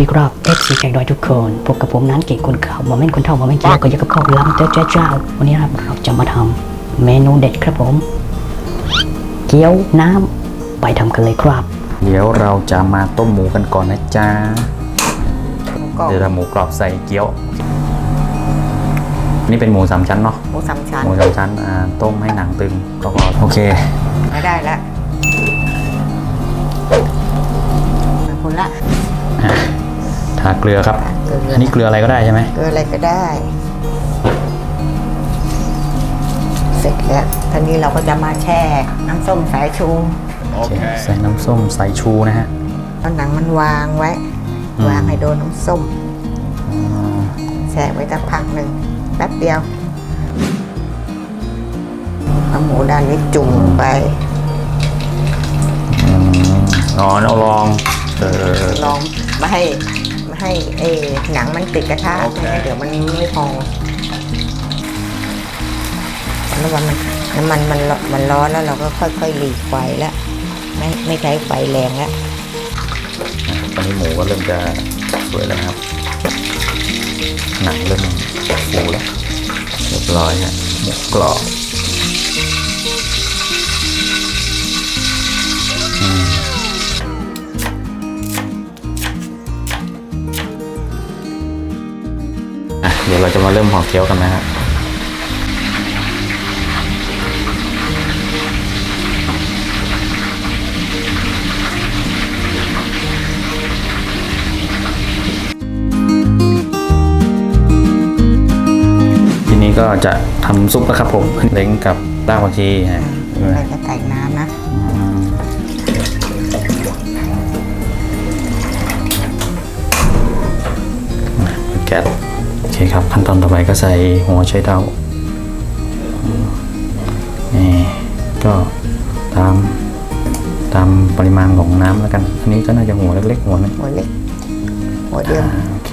ดีครับ FC แขกดอยทุกคนพบกับผมนั้นเก่งคนเก่าโมเมนต์คนเท่าโมเมนต์เจ้าก็ยังกับข้าวล้ำเจ้าเจ้าเจ้าวันนี้ครับเราจะมาทำเมนูเด็ดครับผม เกี๊ยวน้ำไปทำกันเลยครับ เดี๋ยวเราจะมาต้มหมูกันก่อนนะจ๊ะหมูกรอบเดี๋ยวทำหมูกรอบใส่เกี๊ยว นี่เป็นหมูสามชั้นเนาะหมูสามชั้นหมูสามชั้นอ่าต้มให้หนังตึงก็พอโอเคไม่ได้แล้วคนละ ทาเกลือครับ เกลืออันนี้เกลืออะไรก็ได้ใช่ไหมเกลืออะไรก็ได้ เสร็จแล้วตอนนี้เราก็จะมาแช่น้ำส้มสายชูโอเคใส่น้ำส้มใส่ชูนะฮะเอาหนังมันวางไว้อืมวางให้โดนน้ำส้มแช่ไว้สักพักหนึ่งแป๊บเดียวเอาหมูด้านนี้จุ่มไปอืมอ๋อเอาลองเออลองไม่ให้ไม่ ให้เอหนังมันติดกระทะไม่งั้นเดี๋ยวมันไม่พอน้ำมันมันน้ำมันมันมันร้อนแล้วเราก็ค่อยๆหลีกไฟแล้วไม่ไม่ใช้ไฟแรงแล้วตอนนี้หมูก็เริ่มจะสวยแล้วนะครับ หนังเริ่มฟูแล้วเรียบร้อยฮะหมูกรอบ ดี๋ยวเราจะมาเริ่มห่อเกี๊ยวกันนะฮะทีนี้ก็จะทำซุปนะครับผมเล้งกับรากผักชีฮะเราจะใส่น้ำนะอืมแก๊สโอเคครับ ขั้นตอนต่อไปก็ใส่หัวไชเท้าอืมนี่ก็ตามตามปริมาณของน้ำแล้วกัน อันนี้ก็น่าจะหัวเล็กๆ หัวหนึงหัวเล็กหัวเดียวอ่าโอเค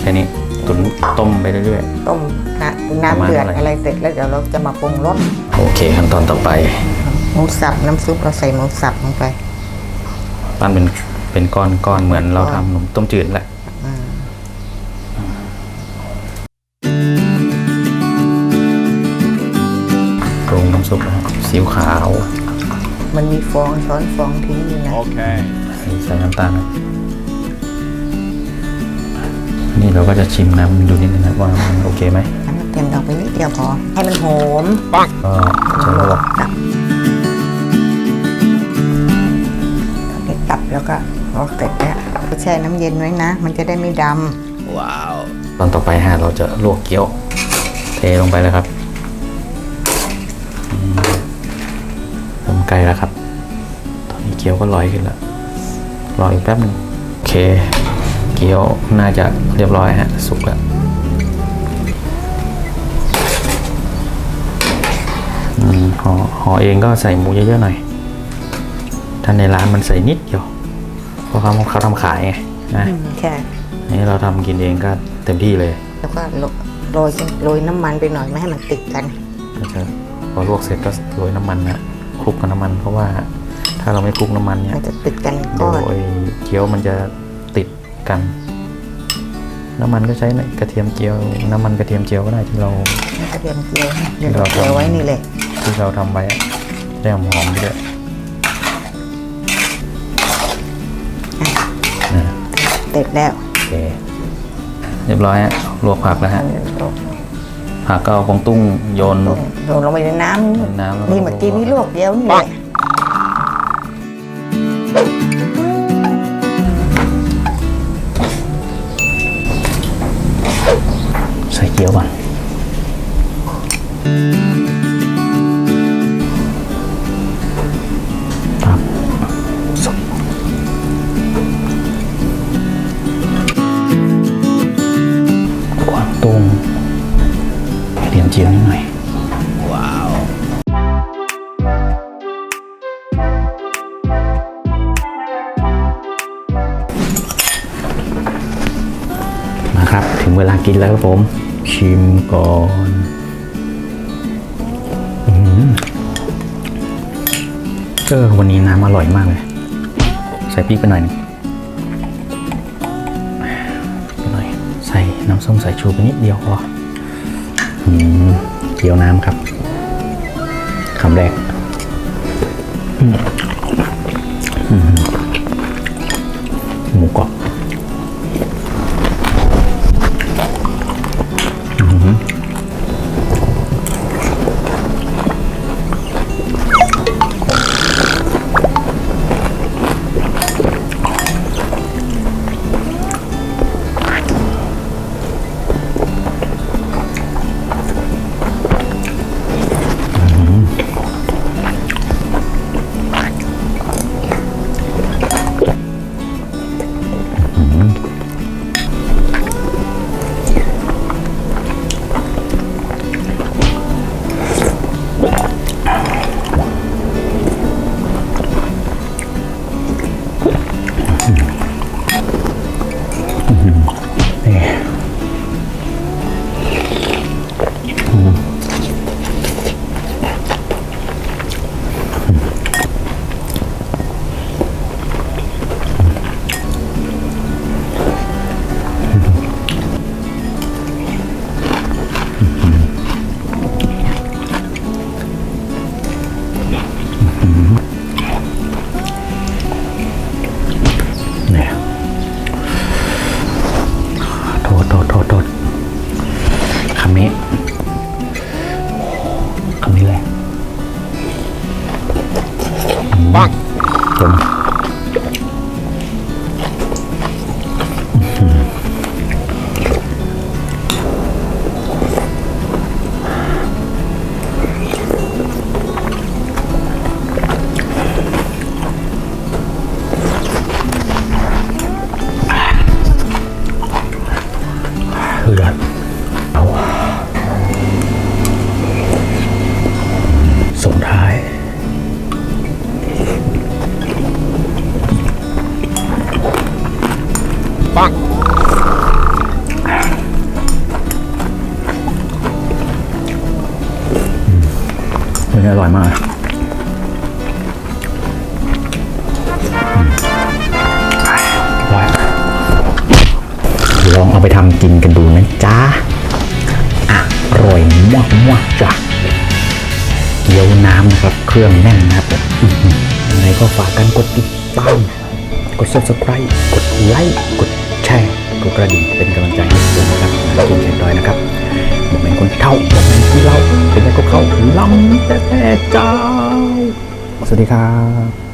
แค่นี้ตุ๋นต้มไปเรื่อยต้มนะน้ำเดือดอะไรเสร็จแล้วเดี๋ยวเราจะมาปรุงรสๆ โอเคขั้นตอนต่อไป หมูสับน้ำซุปเราใส่หมูสับลงไป ปั้นเป็นเป็นก้อนก้อนเหมือนเราทำขนมต้มจืดแหละ ปรุงน้ำซุปนะครับซีอิ๊วขาว มันมีฟองช้อนฟองทิ้งอยู่นะใส่น้ำตาลนะนี่เราก็จะชิมน้ำดูนิดนึงนะว่ามันโอเคไหมน้ำเต็มลงไปนิดเดียวพอ ให้มันหอมก็จะลวกตับเก็บตับแล้วก็พอเสร็จแล้วก็แช่น้ำเย็นไว้นะ มันจะได้ไม่ดตอนต่อไปฮะเราจะลวกเกี๊ยว เทลงไปเลยครับ ใกล้แล้วครับ ตอนนี้เกี๊ยวก็ลอยขึ้นแล้วรออีกแป๊บหนึ่งโอเค เกี๊ยวน่าจะเรียบร้อยฮะ สุกแล้วอืมห่อห่อเองก็ใส่หมูเยอะๆหน่อย ถ้าในร้านมันใส่นิดเดียว เพราะเขาเขาทำขายไงนะำอืมแค่อันนี้เราทำกินเองก็เต็มที่เลย แล้วก็โรโรยโรยน้ำมันไปหน่อยไม่ให้มันติดกันก็จะพอลวกเสร็จก็โรยน้ำมันนะ คลุกกับน้ำมัน เพราะว่าถ้าเราไม่คลุกน้ำมันเนี่ยมันจะติดกันโดก้อนยเกี๊ยวมันจะติดกัน น้ำมันก็ใช้กระเทียมเจียว น้ำมันกระเทียมเจียวก็ได้ที่เรากระเทียมเจียวเดี๋ยวเราเราเจียวไว้นี่เลยที่เราทำไว้อะได้หอมๆด้วยอ่าเสร็จแล้วโอเคเรียบร้อยฮะลวกผักแล้วฮะ ผักก็เอากงตุ้งโยนลงลงลงไปในน้ำน้ำแล้วก็ำนี่เมื่อกี้นี่ลวกเดียวนี่แหละใส่เกี๊ยวก่อน นิดหน่อยนะครับ ถึงเวลากินแล้วครับผม ชิมก่อนอื้อหือเออวันนี้น้ำอร่อยมากเลย ใส่พริกไปหน่อยหนึงำส้มสายชูไปนิดเดียวพออืม เกี๊ยวน้ำครับคำแรกอืมอืมหมูกรอบ จ ปังเฮ้ยอร่อยมากลองเอาไปทำกินกันดูนะจ๊ะอร่อยมากมากจ้ะเยี๊ยวน้ำนะครับ เครื่องแน่นนะครับยังไงก็ฝากกันกดติดตาม กด subscribe กดไลค์ กด แชร์กดกระดิ่งเป็นกำลังใจให้ผมนะครับนะกินแขกดอยนะครับบอกเป็นคนเท่าบอกเป็นที่เล่าเป็นไงก็เข้าลำแต่แต่เจ้าสวัสดีครับ